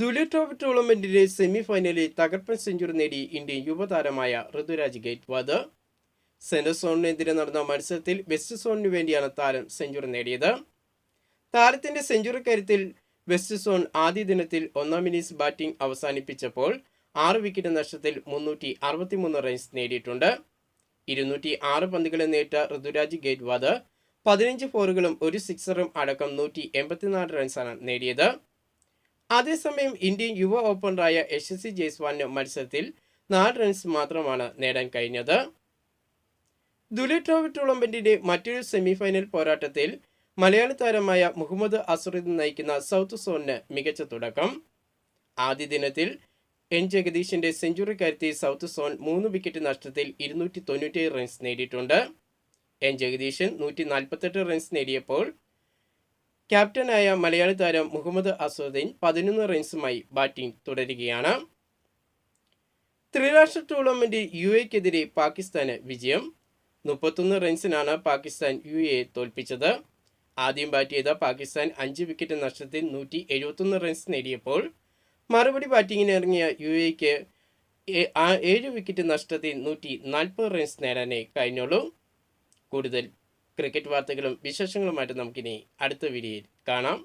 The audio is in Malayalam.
ദുലി ട്രോഫി ടൂർണമെന്റിന്റെ സെമി ഫൈനലിൽ തകർപ്പൻ സെഞ്ചുറി നേടി ഇന്ത്യൻ യുവതാരമായ ഋതുരാജ് ഗേറ്റ്വാദ് സെൻട്രൽ സോണിനെതിരെ നടന്ന മത്സരത്തിൽ വെസ്റ്റ് സോണിന് വേണ്ടിയാണ് താരം സെഞ്ചുറി നേടിയത്. താരത്തിന്റെ സെഞ്ചുറി കരുത്തിൽ വെസ്റ്റ് സോൺ ആദ്യ ദിനത്തിൽ ഒന്നാം ഇന്നിംഗ്സ് ബാറ്റിംഗ് അവസാനിപ്പിച്ചപ്പോൾ ആറ് വിക്കറ്റ് നഷ്ടത്തിൽ മുന്നൂറ്റി അറുപത്തിമൂന്ന് റൺസ് നേടിയിട്ടുണ്ട്. ഇരുന്നൂറ്റി ആറ് പന്തുകളെ നേട്ട ഋതുരാജ് ഗേറ്റ്വാദ് പതിനഞ്ച് ഫോറുകളും ഒരു സിക്സറും അടക്കം നൂറ്റി എൺപത്തിനാല് റൺസാണ് നേടിയത്. അതേസമയം ഇന്ത്യൻ യുവ ഓപ്പണറായ യശസ്വി ജയ്സ്വാളിന് മത്സരത്തിൽ നാല് റൺസ് മാത്രമാണ് നേടാൻ കഴിഞ്ഞത്. ദുലി ട്രോഫി ടൂർണമെന്റിന്റെ മറ്റൊരു സെമിഫൈനൽ പോരാട്ടത്തിൽ മലയാളി താരമായ മുഹമ്മദ് അസറുദ്ദീൻ നയിക്കുന്ന സൗത്ത് സോണിന് മികച്ച തുടക്കം. ആദ്യ ദിനത്തിൽ എൻ ജഗദീഷിന്റെ സെഞ്ചുറി കരുത്തി സൗത്ത് സോൺ മൂന്ന് വിക്കറ്റ് നഷ്ടത്തിൽ ഇരുന്നൂറ്റി തൊണ്ണൂറ്റിയേഴ് റൺസ് നേടിയിട്ടുണ്ട്. എൻ ജഗദീശൻ നൂറ്റി നാൽപ്പത്തെട്ട് റൺസ് നേടിയപ്പോൾ ക്യാപ്റ്റനായ മലയാളി താരം മുഹമ്മദ് അസുദ്ദീൻ പതിനൊന്ന് റൺസുമായി ബാറ്റിംഗ് തുടരുകയാണ്. ത്രിരാഷ്ട്ര ടൂർണമെന്റിൽ യു എക്കെതിരെ പാകിസ്ഥാന് വിജയം. മുപ്പത്തൊന്ന് റൺസിനാണ് പാകിസ്ഥാൻ യു എ തോൽപ്പിച്ചത്. ആദ്യം ബാറ്റ് ചെയ്ത പാകിസ്ഥാൻ അഞ്ച് വിക്കറ്റ് നഷ്ടത്തിൽ നൂറ്റി എഴുപത്തൊന്ന് റൺസ് നേടിയപ്പോൾ മറുപടി ബാറ്റിങ്ങിന് ഇറങ്ങിയ യു എക്ക് ഏഴ് വിക്കറ്റ് നഷ്ടത്തിൽ നൂറ്റി നാൽപ്പത് റൺസ് നേടാനേ കഴിഞ്ഞുള്ളൂ. കൂടുതൽ ക്രിക്കറ്റ് വാർത്തകളും വിശേഷങ്ങളുമായിട്ട് നമുക്കിനി അടുത്ത വീഡിയോയിൽ കാണാം.